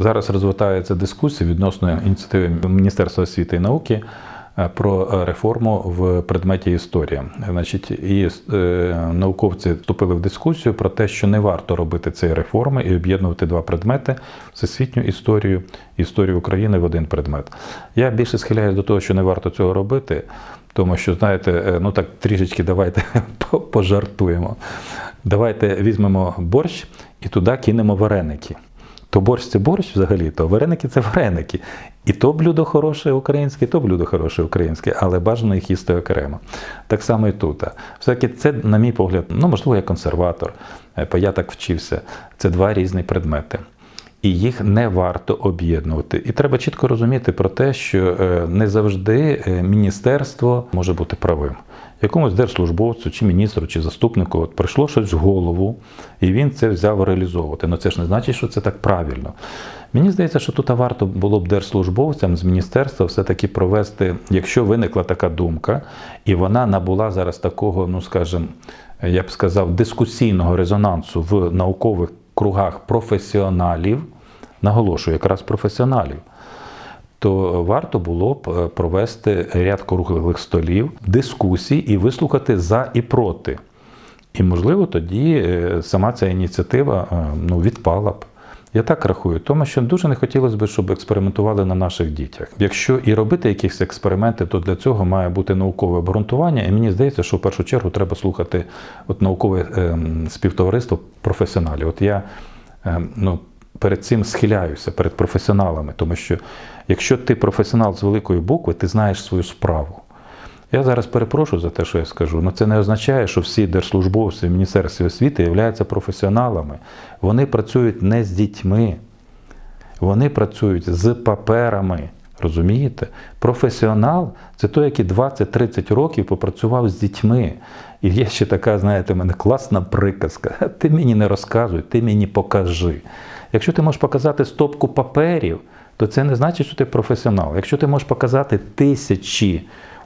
зараз розвивається дискусія відносно ініціативи Міністерства освіти і науки е, про е, реформу в предметі історія. Значить, і е, науковці вступили в дискусію про те, що не варто робити цієї реформи і об'єднувати два предмети всесвітню історію історію України в один предмет. Я більше схиляюсь до того, що не варто цього робити. Тому що, знаєте, ну так трішечки давайте пожартуємо. Давайте візьмемо борщ і туди кинемо вареники. То борщ це борщ взагалі, то вареники це вареники. І то блюдо хороше українське, і то блюдо хороше українське, але бажано їх їсти окремо. Так само і тут. Все-таки це, на мій погляд, ну можливо, я консерватор, е, бо я так вчився. Це два різні предмети. І їх не варто об'єднувати. І треба чітко розуміти про те, що е, не завжди е, міністерство може бути правим. Якомусь держслужбовцю, чи міністру, чи заступнику от прийшло щось в голову, і він це взяв реалізовувати. Ну це ж не значить, що це так правильно. Мені здається, що тут варто було б держслужбовцям з міністерства все-таки провести, якщо виникла така думка, і вона набула зараз такого, ну скажімо, я б сказав, дискусійного резонансу в наукових кругах професіоналів, наголошую, якраз професіоналів, то варто було б е, провести ряд круглих столів, дискусій і вислухати за і проти. І, можливо, тоді е, сама ця ініціатива е, ну, відпала б. Я так рахую, тому що дуже не хотілося б, щоб експериментували на наших дітях. Якщо і робити якісь експерименти, то для цього має бути наукове обґрунтування. І мені здається, що в першу чергу треба слухати от наукове ем, співтовариство професіоналів. От я ем, ну, перед цим схиляюся, перед професіоналами, тому що якщо ти професіонал з великої букви, ти знаєш свою справу. Я зараз перепрошую за те, що я скажу, але це не означає, що всі держслужбовці в Міністерстві освіти являються професіоналами. Вони працюють не з дітьми, вони працюють з паперами. Розумієте? Професіонал це той, який 20-30 років попрацював з дітьми. І є ще така, знаєте, мене класна приказка. Ти мені не розказуй, ти мені покажи. Якщо ти можеш показати стопку паперів, то це не значить, що ти професіонал. Якщо ти можеш показати тисячі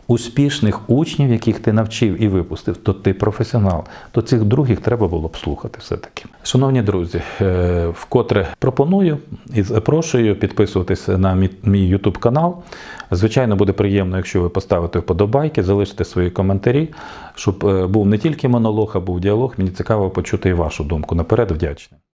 успішних учнів, яких ти навчив і випустив, то ти професіонал. То цих других треба було б слухати все-таки. Шановні друзі, е, вкотре пропоную і запрошую підписуватися на мій- YouTube канал. Звичайно, буде приємно, якщо ви поставите вподобайки, залишите свої коментарі, щоб е, був не тільки монолог, а був діалог. Мені цікаво почути і вашу думку. Наперед вдячний.